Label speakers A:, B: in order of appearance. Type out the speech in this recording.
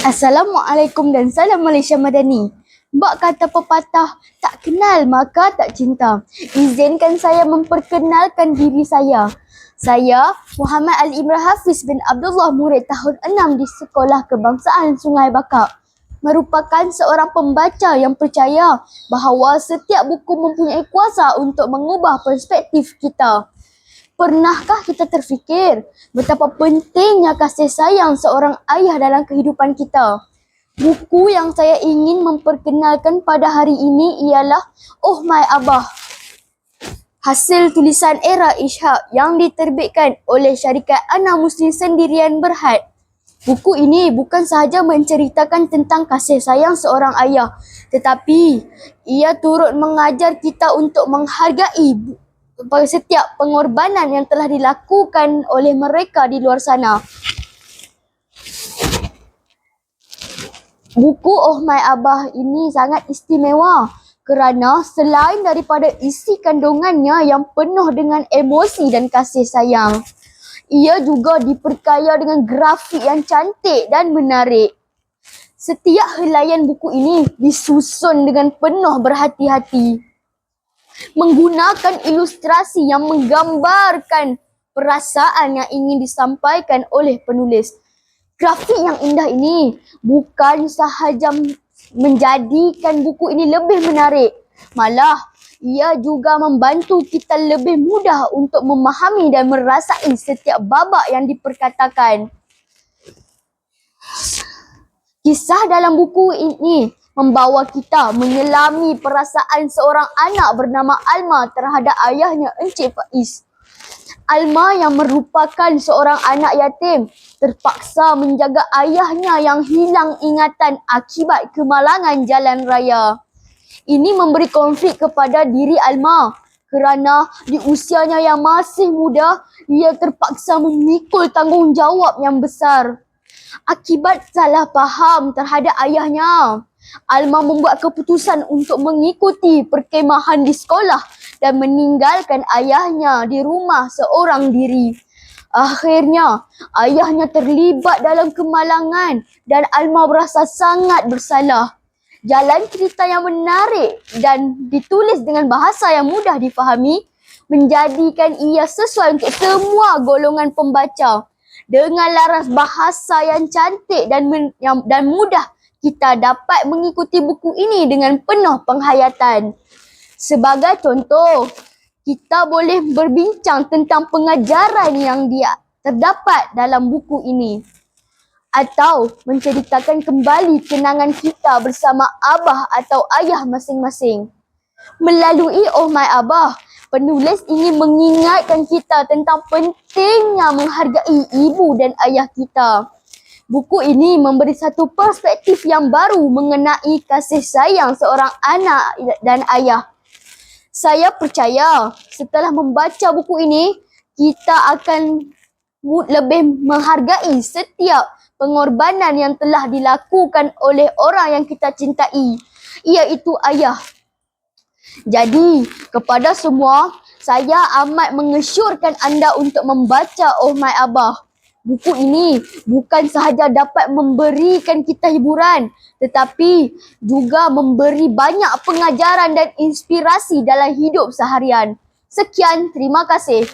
A: Assalamualaikum dan salam Malaysia Madani. Mbak kata pepatah, tak kenal maka tak cinta. Izinkan saya memperkenalkan diri saya. Saya Muhammad Ali Imran Hafiz bin Abdullah murid tahun 6 di Sekolah Kebangsaan Sungai Bakak. Merupakan seorang pembaca yang percaya bahawa setiap buku mempunyai kuasa untuk mengubah perspektif kita. Pernahkah kita terfikir betapa pentingnya kasih sayang seorang ayah dalam kehidupan kita? Buku yang saya ingin memperkenalkan pada hari ini ialah Oh My Abah. Hasil tulisan Era Ishak yang diterbitkan oleh syarikat Ana Muslim Sendirian Berhad. Buku ini bukan sahaja menceritakan tentang kasih sayang seorang ayah, tetapi ia turut mengajar kita untuk menghargai setiap pengorbanan yang telah dilakukan oleh mereka di luar sana. Buku Oh My Abah ini sangat istimewa kerana selain daripada isi kandungannya yang penuh dengan emosi dan kasih sayang, ia juga diperkaya dengan grafik yang cantik dan menarik. Setiap helaian buku ini disusun dengan penuh berhati-hati menggunakan ilustrasi yang menggambarkan perasaan yang ingin disampaikan oleh penulis. Grafik yang indah ini bukan sahaja menjadikan buku ini lebih menarik, malah ia juga membantu kita lebih mudah untuk memahami dan merasai setiap babak yang diperkatakan. Kisah dalam buku ini membawa kita menyelami perasaan seorang anak bernama Alma terhadap ayahnya Encik Faiz. Alma yang merupakan seorang anak yatim terpaksa menjaga ayahnya yang hilang ingatan akibat kemalangan jalan raya. Ini memberi konflik kepada diri Alma kerana di usianya yang masih muda, ia terpaksa memikul tanggungjawab yang besar. Akibat salah faham terhadap ayahnya, Alma membuat keputusan untuk mengikuti perkemahan di sekolah dan meninggalkan ayahnya di rumah seorang diri. Akhirnya, ayahnya terlibat dalam kemalangan dan Alma berasa sangat bersalah. Jalan cerita yang menarik dan ditulis dengan bahasa yang mudah difahami menjadikan ia sesuai untuk semua golongan pembaca. Dengan laras bahasa yang cantik dan men- yang, dan mudah kita dapat mengikuti buku ini dengan penuh penghayatan. Sebagai contoh, kita boleh berbincang tentang pengajaran yang dia terdapat dalam buku ini. Atau menceritakan kembali kenangan kita bersama abah atau ayah masing-masing. Melalui Oh My Abah, penulis ingin mengingatkan kita tentang pentingnya menghargai ibu dan ayah kita. Buku ini memberi satu perspektif yang baru mengenai kasih sayang seorang anak dan ayah. Saya percaya setelah membaca buku ini, kita akan lebih menghargai setiap pengorbanan yang telah dilakukan oleh orang yang kita cintai, iaitu ayah. Jadi, kepada semua, saya amat mengesyorkan anda untuk membaca Oh My Abah buku ini bukan sahaja dapat memberikan kita hiburan tetapi juga memberi banyak pengajaran dan inspirasi dalam hidup seharian. Sekian, terima kasih.